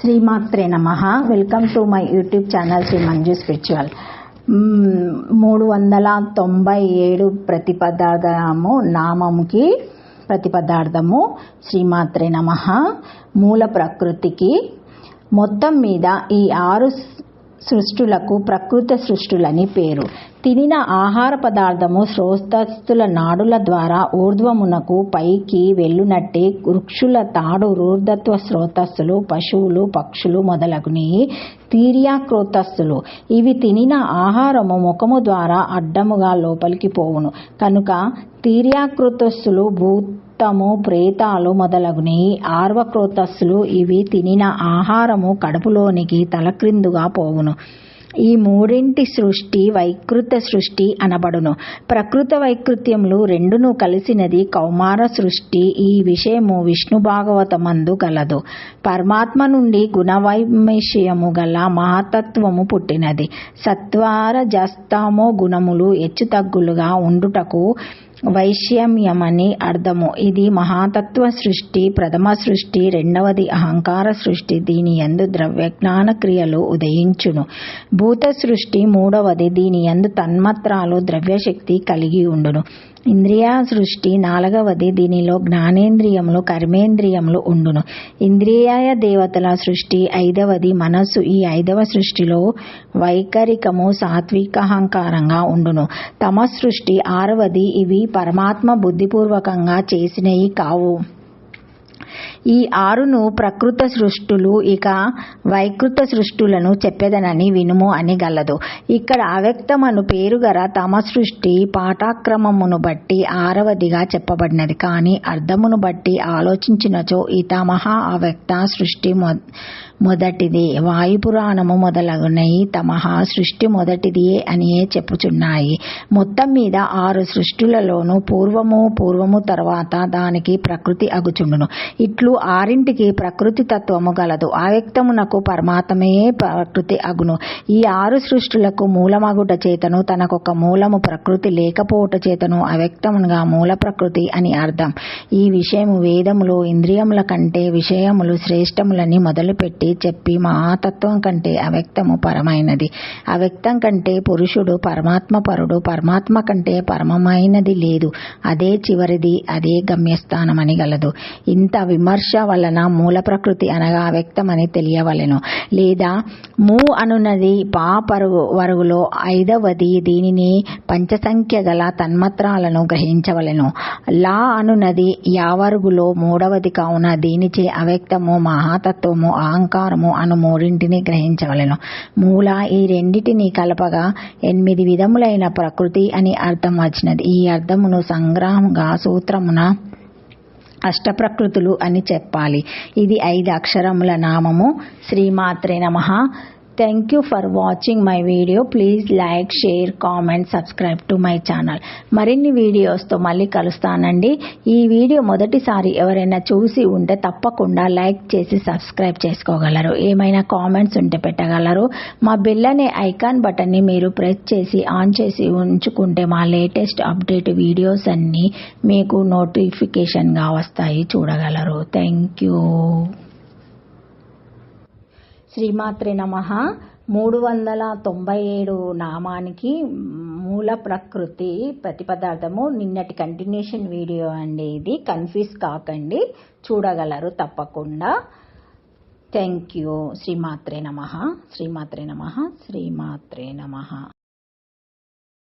శ్రీమాత్రే నమ. Welcome to my YouTube channel Shri Manju spiritual మూడు వందల తొంభై ఏడు ప్రతిపదార్థము నామముకి ప్రతిపదార్థము శ్రీమాత్రే నమ. మూల ప్రకృతికి మొత్తం మీద ఈ ఆరు సృష్టులకు ప్రకృతి సృష్టులని పేరు. తినిన ఆహార పదార్థము శ్రోతస్థుల నాడుల ద్వారా ఊర్ధ్వమునకు పైకి వెళ్ళునట్టే వృక్షుల తాడు రూర్ధత్వ శ్రోతస్సులు పశువులు పక్షులు మొదలగుని తీర్యాక్రోతస్సులు ఇవి తినిన ఆహారము ముఖము ద్వారా అడ్డముగా లోపలికి పోవును. కనుక తీర్యాకృతస్సులు భూతము ప్రేతాలు మొదలగుని ఆర్వక్రోతస్సులు ఇవి తినిన ఆహారము కడుపులోనికి తలక్రిందుగా పోవును. ఈ మూడింటి సృష్టి వైకృత సృష్టి అనబడును. ప్రకృత వైకృత్యములు రెండును కలిసినది కౌమార సృష్టి. ఈ విషయము విష్ణు భాగవతమందు గలదు. పరమాత్మ నుండి గుణవైమేష్యము గల మహాతత్వము పుట్టినది. సత్వార జస్తామో గుణములు హెచ్చుతగ్గులుగా ఉండుటకు వైషమ్యమని అర్థము. ఇది మహాతత్వ సృష్టి ప్రథమ సృష్టి రెండవది అహంకార సృష్టి. దీని యందు ద్రవ్యజ్ఞాన క్రియలు ఉదయించును. భూత సృష్టి మూడవది దీని యందు తన్మత్రాలు ద్రవ్యశక్తి కలిగి ఉండును. ఇంద్రియ సృష్టి నాలుగవది దీనిలో జ్ఞానేంద్రియములు కర్మేంద్రియములు ఉండును. ఇంద్రియాయ దేవతల సృష్టి ఐదవది మనస్సు. ఈ ఐదవ సృష్టిలో వైకరికము సాత్వికహంకారంగా ఉండును. తమ సృష్టి ఆరవది ఇవి పరమాత్మ బుద్ధిపూర్వకంగా చేసినవి కావు. ఈ ఆరును ప్రకృత సృష్టులు ఇక వైకృత సృష్టులను చెప్పెదనని వినుము అని గలదు. ఇక్కడ అవ్యక్తమను పేరుగర తమ సృష్టి పాఠాక్రమమును బట్టి ఆరవదిగా చెప్పబడినది. కానీ అర్థమును బట్టి ఆలోచించినచో ఈ తమహ అవ్యక్త సృష్టి మొదటిది. వాయుపురాణము మొదలగునయి తమహ సృష్టి మొదటిదియే అనియే చెప్పుచున్నాయి. మొత్తం మీద ఆరు సృష్టులలోనూ పూర్వము పూర్వము తర్వాత దానికి ప్రకృతి అగుచుండును. ఇట్లు ఆరింటికి ప్రకృతి తత్వము గలదు. ఆవ్యక్తమునకు పరమాత్మే ప్రకృతి అగును. ఈ ఆరు సృష్టులకు మూలమగుట చేతను తనకొక మూలము ప్రకృతి లేకపోవట చేతను అవ్యక్తముగా మూల ప్రకృతి అని అర్థం. ఈ విషయము వేదములు ఇంద్రియముల కంటే విషయములు శ్రేష్టములని మొదలుపెట్టి చెప్పి మహాతత్వం కంటే అవ్యక్తము పరమైనది. అవ్యక్తం కంటే పురుషుడు పరమాత్మ పరుడు పరమాత్మ కంటే పరమమైనది లేదు. అదే చివరిది అదే గమ్యస్థానమని గలదు. ఇంత విమర్శ వలన మూల ప్రకృతి అనగా అవ్యక్తమని తెలియవలెను. లేదా మూ అనున్నది పా పరుగు వరుగులో ఐదవది దీనిని పంచసంఖ్య గల తన్మత్రాలను గ్రహించవలెను. లా అనున్నది యావరుగులో మూడవది కావున దీనిచే అవ్యక్తము మహాతత్వము అహంకారము అను మూడింటిని గ్రహించవలెను. మూల ఈ రెండిటిని కలపగా ఎనిమిది విధములైన ప్రకృతి అని అర్థం వచ్చినది. ఈ అర్థమును సంగ్రహంగా సూత్రమున అష్టప్రకృతులు అని చెప్పాలి. ఇది ఐదు అక్షరముల నామము. శ్రీమాత్రే నమ. Thank you for watching my video please like share comment subscribe to my channel మరిన్ని వీడియోస్తో మళ్ళీ కలుస్తానండి. ఈ వీడియో మొదటిసారి ఎవరైనా చూసి ఉంటే తప్పకుండా లైక్ చేసి సబ్స్క్రైబ్ చేసుకోగలరు. ఏమైనా కామెంట్స్ ఉంటే పెట్టగలరు. మా బెల్ అనే ఐకాన్ బటన్ని మీరు ప్రెస్ చేసి ఆన్ చేసి ఉంచుకుంటే మా లేటెస్ట్ అప్డేట్ వీడియోస్ అన్నీ మీకు నోటిఫికేషన్గా వస్తాయి. చూడగలరు. థ్యాంక్ యూ శ్రీమాత్రే నమ. మూడు వందల తొంభై ఏడు నామానికి మూల ప్రకృతి ప్రతిపదార్థము. నిన్నటి కంటిన్యూషన్ వీడియో అండి ఇది. కన్ఫ్యూజ్ కాకండి. చూడగలరు తప్పకుండా. థ్యాంక్ యూ శ్రీమాత్రే నమ. శ్రీమాత్రే నమ. శ్రీమాత్రే నమ.